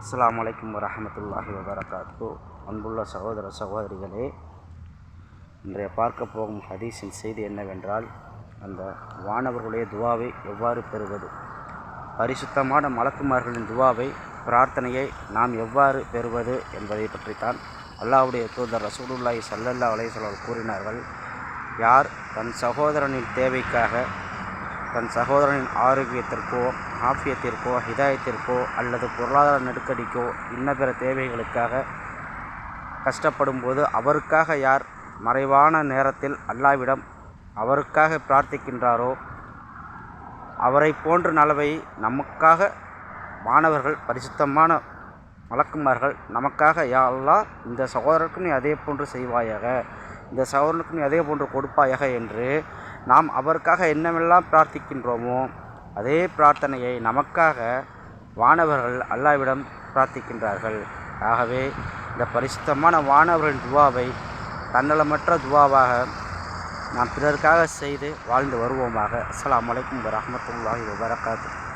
அஸ்ஸலாமு அலைக்கும் வரஹமத்துல்லாஹி வபரகாத்து. அன்புள்ள சகோதர சகோதரிகளே இன்றைய பார்க்க போகும் ஹதீஸின் செய்தி என்னவென்றால் அந்த வானவர்களுடைய துவாவை எவ்வாறு பெறுவது? பரிசுத்தமான மலக்குமார்களின் துவாவை பிரார்த்தனையை நாம் எவ்வாறு பெறுவது என்பதை பற்றித்தான் அல்லாவுடைய தூதர் ரசூலுல்லாஹி சல்லல்லா அலைஹி கூறினார்கள். யார் தன் சகோதரனின் தேவைக்காக தன் சகோதரனின் ஆரோக்கியத்திற்கோ ஆஃபியத்திற்கோ ஹிதாயத்திற்கோ அல்லது பொருளாதார நெருக்கடிக்கோ இன்ன பிற தேவைகளுக்காக கஷ்டப்படும் போது அவருக்காக யார் மறைவான நேரத்தில் அல்லாவிடம் அவருக்காக பிரார்த்திக்கின்றாரோ அவரை போன்ற நலவை நமக்காக மாணவர்கள் பரிசுத்தமான வழக்குமார்கள் நமக்காக யா அல்லாஹ் இந்த சகோதரருக்கு நீ அதே போன்று செய்வாயாக இந்த சகோதரனுக்கு நீ அதே போன்று கொடுப்பாயாக என்று நாம் அவருக்காக என்னவெல்லாம் பிரார்த்திக்கின்றோமோ அதே பிரார்த்தனையை நமக்காக வானவர்கள் அல்லாவிடம் பிரார்த்திக்கின்றார்கள். ஆகவே இந்த பரிசுத்தமான வானவர்களின் துவாவை தன்னலமற்ற துவாவாக நாம் பிறருக்காக செய்து வாழ்ந்து வருவோமாக. அஸ்லாம் அலைக்கும் வரமத்துல்லாஹி வபரகாத்து.